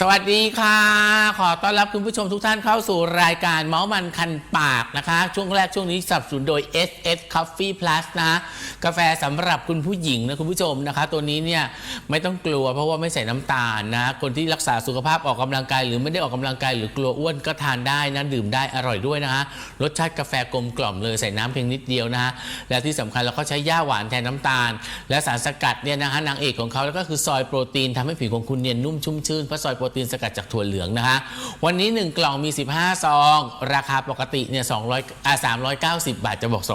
สวัสดีค่ะ ขอต้อนรับคุณผู้ชมทุกท่านเข้าสู่รายการเมาส์มันคันปากนะคะ ช่วงแรกช่วงนี้สนับสนุนโดย SS Coffee Plus นะ กาแฟสำหรับคุณผู้หญิงนะคุณผู้ชมนะคะ ตัวนี้เนี่ยไม่ต้องกลัวเพราะว่าไม่ใส่น้ำตาลนะ คนที่รักษาสุขภาพออกกำลังกาย หรือไม่ได้ออกกำลังกายหรือกลัวอ้วนก็ทานได้นะดื่มได้อร่อยด้วยนะคะรสชาติกาแฟกลมกล่อมเลยใส่น้ำเพียงนิดเดียวนะคะและที่สำคัญเราก็ใช้ย่าหวานแทนน้ำตาล และสารสกัดเนี่ยนะคะนางเอกของเขาแล้วก็คือซอยโปรตีนทำให้ผิวของคุณเนียนนุ่มชุ่มชื่นเพราะซอยรตีนสกัดจากถั่วเหลืองนะคะ วันนี้ 1 กล่องมี 15 ซอง ราคาปกติเนี่ย200อ่า390 บาทจะบอก 290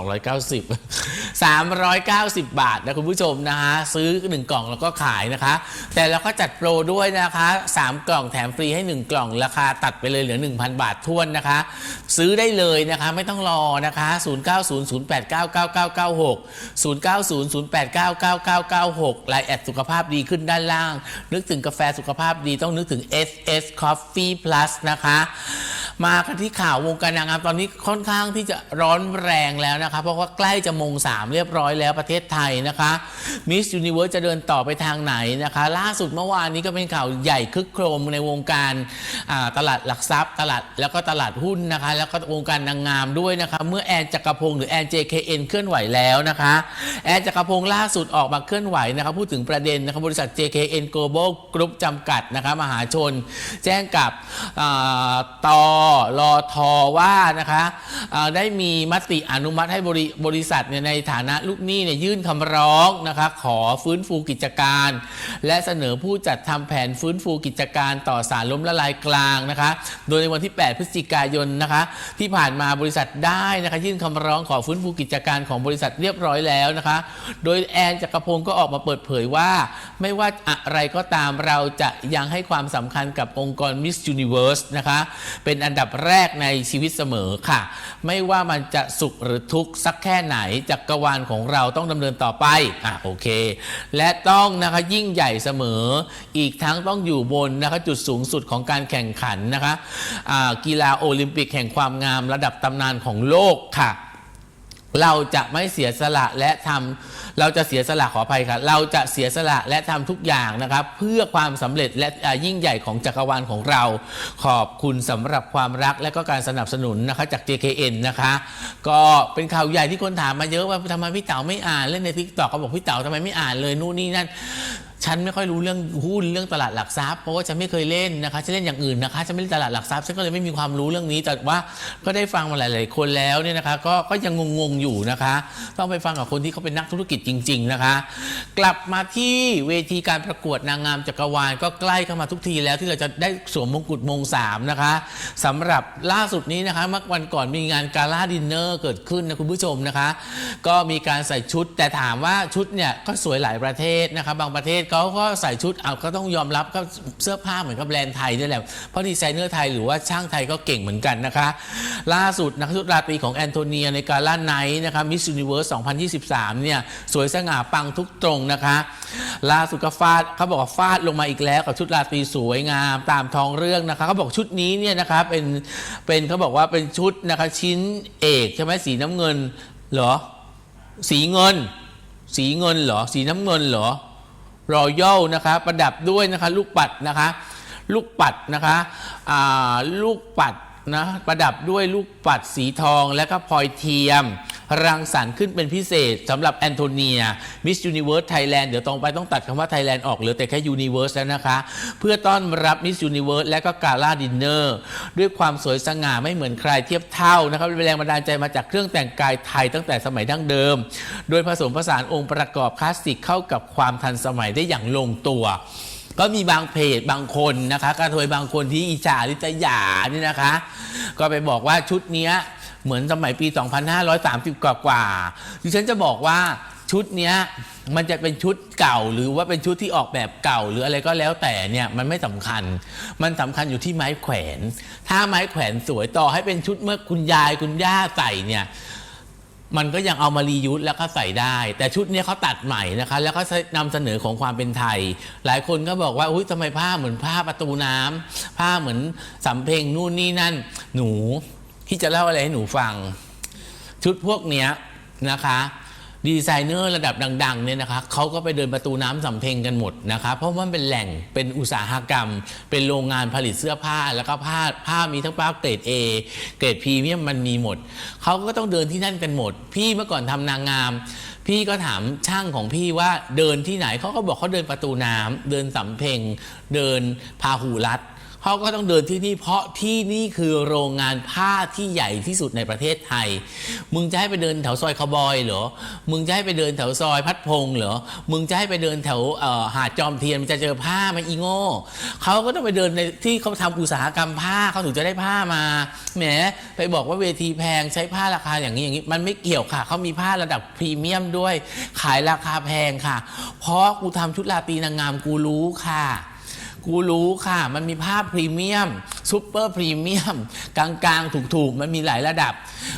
390 บาทนะคุณผู้ชมนะคะซื้อ 1 กล่องแล้วก็ขายนะคะ แต่เราก็จัดโปรด้วยนะคะ 3 กล่องแถมฟรีให้ 1 กล่องราคาตัดไปเลยเหลือ 1,000 บาททวนนะคะ ซื้อได้เลยนะคะไม่ต้องรอนะคะ 0900899996 0900899996ไลน์แอดสุขภาพดีขึ้นด้านล่าง นึกถึงกาแฟสุขภาพดีต้องนึกถึง SS Coffee Plus นะคะ มากันที่ข่าววงการนางงามตอนนี้ค่อนข้างที่จะร้อนแรงแล้วนะคะเพราะว่าใกล้จะมง3เรียบร้อยแล้วประเทศไทยนะคะ Miss Universe จะเดินต่อไปทางไหนนะคะ ล่าสุดเมื่อวานนี้ก็เป็นข่าวใหญ่คึกโครมในวงการตลาดหลักทรัพย์ ตลาดแล้วก็ตลาดหุ้นนะคะ แล้วก็วงการนางงามด้วยนะคะเมื่อแอนจักรพงศ์หรือแอน JKN เคลื่อนไหวแล้วนะคะแอนจักรพงศ์ล่าสุดออกมาเคลื่อนไหวนะคะพูดถึงประเด็นนะคะบริษัท JKN Global Group จำกัดนะคะมหาชน แจ้งกับอ่าตอรอทอว่านะคะได้มีมติอนุมัติให้บริบริษัทเนี่ยในฐานะลูกหนี้เนี่ยยื่นคำร้องนะคะขอฟื้นฟูกิจการ และเสนอผู้จัดทำแผนฟื้นฟูกิจการต่อสารล้มละลายกลางนะคะ โดยในวันที่ 8 พฤศจิกายนนะคะ ที่ผ่านมาบริษัทได้นะคะยื่นคำร้องขอฟื้นฟูกิจการของบริษัทเรียบร้อยแล้วนะคะ โดยแอนจักรพงศ์ก็ออกมาเปิดเผยว่า ไม่ว่าอะไรก็ตามเราจะยังให้ความสำคัญกับองค์กร Miss Universe นะคะ เป็นอันดับดับแรกในชีวิตเสมอค่ะ ไม่ว่ามันจะสุขหรือทุกข์สักแค่ไหนจักรวาลของเราต้องดำเนินต่อไปอะโอเค และต้องนะคะยิ่งใหญ่เสมอ อีกทั้งต้องอยู่บนนะคะจุดสูงสุดของการแข่งขันนะคะะกีฬาโอลิมปิกแห่งความงามระดับตำนานของโลกค่ะ เราจะไม่เสียสละและทำเราจะเสียสละขออภัยค่ะเราจะเสียสละและทำทุกอย่างนะครับ เพื่อความสำเร็จและยิ่งใหญ่ของจักรวาลของเรา ขอบคุณสำหรับความรักและก็การสนับสนุนนะคะจาก JKN นะคะ ก็เป็นข่าวใหญ่ที่คนถามมาเยอะว่าทำไมพี่เต๋าไม่อ่านเล่นในทิกตอกก็บอกพี่เต๋าทำไมไม่อ่านเลยนู่นนี่นั่น ฉันไม่ค่อยรู้เรื่องหุ้นเรื่องตลาดหลักทรัพย์เพราะว่าฉันไม่เคยเล่นนะคะฉันเล่นอย่างอื่นนะคะฉันไม่เล่นตลาดหลักทรัพย์ฉันก็เลยไม่มีความรู้เรื่องนี้ แต่ว่าก็ได้ฟังมาหลาย ๆ คนแล้วเนี่ยนะคะ ก็ก็ยังงงๆอยู่นะคะ ต้องไปฟังกับคนที่เขาเป็นนักธุรกิจจริง ๆ นะคะ กลับมาที่เวทีการประกวดนางงามจักรวาลก็ใกล้เข้ามาทุกทีแล้วที่เราจะได้สวมมงกุฎมงสามนะคะสำหรับล่าสุดนี้นะคะเมื่อวันก่อนมีงานกาล่าดินเนอร์เกิดขึ้นนะคุณผู้ชมนะคะ ก็มีการใส่ชุดแต่ถามว่าชุดเนี่ยก็สวยหลายประเทศนะคะบางประเทศเขาก็ใส่ชุดเอาก็ต้องยอมรับก็เสื้อผ้าเหมือนกับแบรนด์ไทยนี่แหละ เพราะดีไซเนอร์ไทยหรือว่าช่างไทยก็เก่งเหมือนกันนะคะ ล่าสุดนักชุดราตรีของแอนโทเนียในการล่าไนท์นะคะมิส s u นิเวิร์ส2023 เนี่ย สวยสง่าปังทุกตรงนะคะ ล่าสุดก็ฟาดเขาบอกว่าฟาดลงมาอีกแล้วกับชุดราตรีสวยงามตามท้องเรื่องนะคะเขาบอกชุดนี้เนี่ยนะคะเป็นเป็นเขาบอกว่าเป็นชุดนะคะชิ้นเอกใช่ไหมสีน้ำเงินเหรอสีเงิน สีเงินเหรอสีน้ำเงินเหรอ รอยัลนะคะ ประดับด้วยนะคะ ลูกปัดนะคะ ลูกปัดนะคะอ่าลูกปัดนะประดับด้วยลูกปัดสีทองและก็พลอยเทียม รังสรรค์ขึ้นเป็นพิเศษสำหรับแอนโทเนียมิส s u นิเวิร์สไทยแลนด์เดี๋ยวตรงไปต้องตัดคำว่าไทยแลนด์ออกเหลือแต่แค่ยูนิเวิร์สแล้วนะคะ เพื่อต้อนรับมิส s u นิเวิร์สและก็กาล่าดินเนอร์ด้วยความสวยสง่าไม่เหมือนใครเทียบเท่านะครับเป็นแรงบันดาลใจมาจากเครื่องแต่งกายไทยตั้งแต่สมัยดั้งเดิม โดยผสมผสานองค์ประกอบคลาสสิกเข้ากับความทันสมัยได้อย่างลงตัวก็มีบางเพจบางคนนะคะกระเทยบางคนที่อิจฉาลิษยานี่นะคะ ก็ไปบอกว่าชุดเนี้ย เหมือนสมัยปี 2530 กว่ากว่าดิฉันจะบอกว่าชุดเนี้ยมันจะเป็นชุดเก่าหรือว่าเป็นชุดที่ออกแบบเก่าหรืออะไรก็แล้วแต่เนี่ยมันไม่สำคัญ มันสำคัญอยู่ที่ไม้แขวน ถ้าไม้แขวนสวยต่อให้เป็นชุดเมื่อคุณยายคุณย่าใส่เนี่ยมันก็ยังเอามารียูสแล้วก็ใส่ได้ แต่ชุดนี้เขาตัดใหม่นะคะ แล้วก็นำเสนอของความเป็นไทย หลายคนก็บอกว่าอุ้ยทำไมผ้าเหมือนผ้าประตูน้ำผ้าเหมือนสำเพ็งนู่นนี่นั่น หนู ที่จะเล่าอะไรให้หนูฟัง ชุดพวกเนี้ยนะคะ ดีไซเนอร์ระดับดังๆเนี่ยนะคะเขาก็ไปเดินประตูน้ำสำเพ็งกันหมดนะคะ เพราะว่ามันเป็นแหล่งเป็นอุตสาหกรรม เป็นโรงงานผลิตเสื้อผ้าแล้วก็ผ้าผ้ามีทั้งผ้าเกรด A เกรดพรีเมียมมันมีหมด เขาก็ต้องเดินที่นั่นกันหมด พี่เมื่อก่อนทำนางงาม พี่ก็ถามช่างของพี่ว่าเดินที่ไหนเขาก็บอกเขาเดินประตูน้ำเดินสำเพ็งเดินพาหูรัด เขาก็ต้องเดินที่นี่เพราะที่นี่คือโรงงานผ้าที่ใหญ่ที่สุดในประเทศไทย มึงจะให้ไปเดินแถวซอยคาวบอยเหรอ มึงจะให้ไปเดินแถวซอยพัดพงษ์เหรอ มึงจะให้ไปเดินแถวหาดจอมเทียนมันจะเจอผ้าไหมาอีโง่เขาก็ต้องไปเดินในที่เขาทำอุตสาหกรรมผ้าเขาถึงจะได้ผ้ามา แหม ไปบอกว่าเวทีแพงใช้ผ้าราคาอย่างนี้อย่างนี้ มันไม่เกี่ยวค่ะ เขามีผ้าระดับพรีเมียมด้วย ขายราคาแพงค่ะ เพราะกูทำชุดราตรีนางงามกูรู้ค่ะ กูรู้ค่ะ มันมีภาพพรีเมียมซูเปอร์พรีเมียมกลางๆ ถูกๆ มันมีหลายระดับ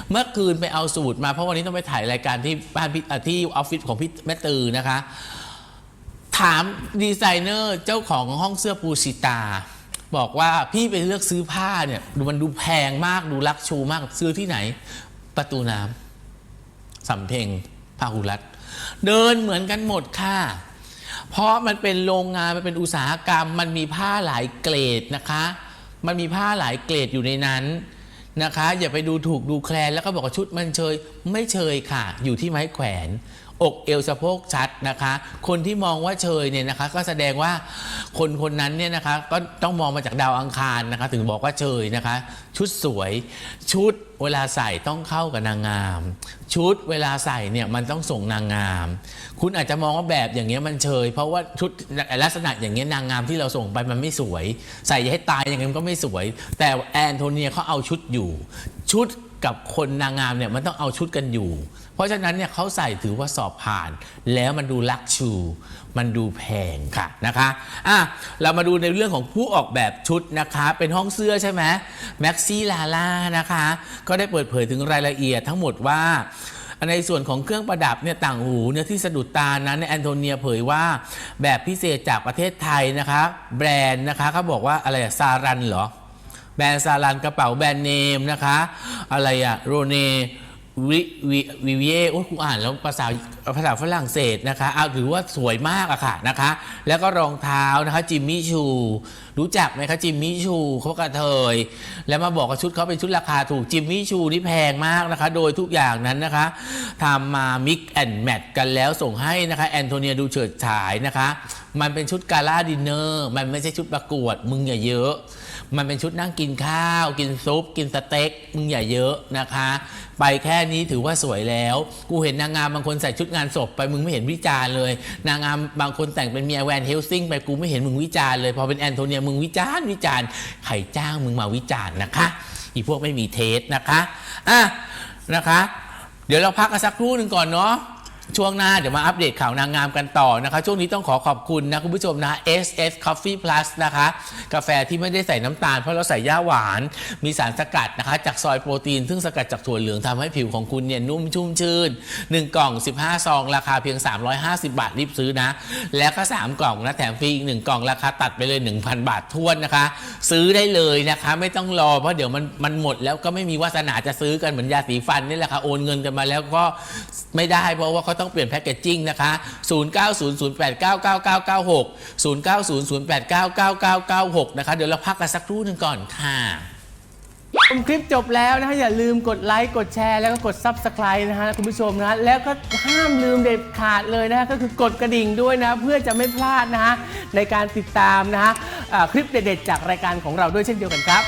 เมื่อคืนไปเอาสูตรมา เพราะวันนี้ต้องไปถ่ายรายการที่บ้านพี่ที่ออฟฟิศของพี่แม่ตือนะคะ ถามดีไซเนอร์เจ้าของห้องเสื้อปูชิตา บอกว่าพี่ไปเลือกซื้อผ้าเนี่ยดูมันดูแพงมากดูลักชูมากซื้อที่ไหน ประตูน้ำสำเพ็งพาหุรัตเดินเหมือนกันหมดค่ะ เพราะมันเป็นโรงงานมันเป็นอุตสาหกรรม มันมีผ้าหลายเกรดนะคะ มันมีผ้าหลายเกรดอยู่ในนั้นนะคะ อย่าไปดูถูกดูแคลนแล้วก็บอกว่าชุดมันเชยไม่เชยค่ะ อยู่ที่ไม้แขวน อกเอวสะโพกชัดนะคะ คนที่มองว่าเชยเนี่ยนะคะ ก็แสดงว่าคนคนนั้นเนี่ยนะคะ ก็ต้องมองมาจากดาวอังคารนะคะ ถึงบอกว่าเชยนะคะ ชุดสวยชุดเวลาใส่ต้องเข้ากับนางงาม ชุดเวลาใส่เนี่ยมันต้องส่งนางงาม คุณอาจจะมองว่าแบบอย่างเงี้ยมันเชย เพราะว่าชุดลักษณะอย่างเงี้ยนางงามที่เราส่งไปมันไม่สวย ใส่ให้ตายอย่างเงี้ยมันก็ไม่สวย แต่แอนโทเนียเขาเอาชุดอยู่ ชุด กับคนนางงามเนี่ยมันต้องเอาชุดกันอยู่ เพราะฉะนั้นเนี่ยเขาใส่ถือว่าสอบผ่าน แล้วมันดูลักชู มันดูแพงค่ะนะคะอะเรามาดูในเรื่องของผู้ออกแบบชุดนะคะ เป็นห้องเสื้อใช่ไหมแม็กซี่ลาล่านะคะ ก็ได้เปิดเผยถึงรายละเอียดทั้งหมดว่าในส่วนของเครื่องประดับเนี่ยต่างหูเนี่ยที่สะดุดตานั้นแอนโทเนียเผยว่าแบบพิเศษจากประเทศไทยนะคะ แบรนด์นะคะเขาบอกว่าอะไรซารันเหรอ แบรนด์ซาลันกระเป๋าแบรนด์เนมนะคะ อะไรอะโรเนวิวิวิเยโอ้ยกูอ่านแล้วภาษาภาษาฝรั่งเศสนะคะเอาถือว่าสวยมากอะค่ะนะคะ แล้วก็รองเท้านะคะจิมมี่ชู รู้จักไหมคะจิมมี่ชูเขากระเทย แล้วมาบอกว่าชุดเขาเป็นชุดราคาถูกจิมมี่ชูนี่แพงมากนะคะ โดยทุกอย่างนั้นนะคะทำมามิกแอนด์แมทกันแล้วส่งให้นะคะแอนโทเนียดูเฉิดฉายนะคะ มันเป็นชุดกาล่าดินเนอร์ มันไม่ใช่ชุดประกวดมึงอย่าเยอะ มันเป็นชุดนั่งกินข้าว กินซุป กินสเต็กมึงอย่าเยอะนะคะ ไปแค่นี้ถือว่าสวยแล้ว กูเห็นนางงามบางคนใส่ชุดงานศพไปมึงไม่เห็นวิจารณ์เลย นางงามบางคนแต่งเป็นเมียแวนเฮลซิงไปกูไม่เห็นมึงวิจารณ์เลยพอเป็นแอนโทเนียมึงวิจารณ์วิจารณ์ใครจ้างมึงมาวิจารณ์นะคะ อีพวกไม่มีเทสนะคะอะนะคะ เดี๋ยวเราพักกันสักครู่หนึ่งก่อนเนาะ ช่วงหน้าเดี๋ยวมาอัปเดตข่าวนางงามกันต่อนะคะ ช่วงนี้ต้องขอขอบคุณนะคุณผู้ชมนะ SS Coffee Plus นะคะ กาแฟที่ไม่ได้ใส่น้ำตาลเพราะเราใส่ย่าหวาน มีสารสกัดนะคะ จากซอยโปรตีน ซึ่งสกัดจากถั่วเหลืองทำให้ผิวของคุณเนี่ยนุ่มชุ่มชื่น 1 กล่อง 15 ซอง ราคาเพียง 350 บาทรีบซื้อนะ แล้วก็ 3 กล่องนะแถมฟรีอีก 1 กล่องราคาตัดไปเลย 1,000 บาททวนนะคะ ซื้อได้เลยนะคะ ไม่ต้องรอเพราะเดี๋ยวมันมันหมดแล้วก็ไม่มีวาสนาจะซื้อกันเหมือนยาสีฟันนี่แหละค่ะโอนเงินกันมาแล้วก็ไม่ได้เพราะว่าเขาต้องเปลี่ยนแพ็กเกจจิ้งนะคะ 0900899996 0900899996 นะคะ เดี๋ยวเราพักกันสักครู่หนึ่งก่อนค่ะชมคลิปจบแล้วนะฮะอย่าลืมกดไลค์กดแชร์แล้วก็กด Subscribe นะฮะคุณผู้ชมนะแล้วก็ห้ามลืมเด็ดขาดเลยนะฮะก็คือกดกระดิ่งด้วยนะ เพื่อจะไม่พลาดนะฮะในการติดตามนะฮะอ่าคลิปเด็ดๆจากรายการของเราด้วยเช่นเดียวกันครับ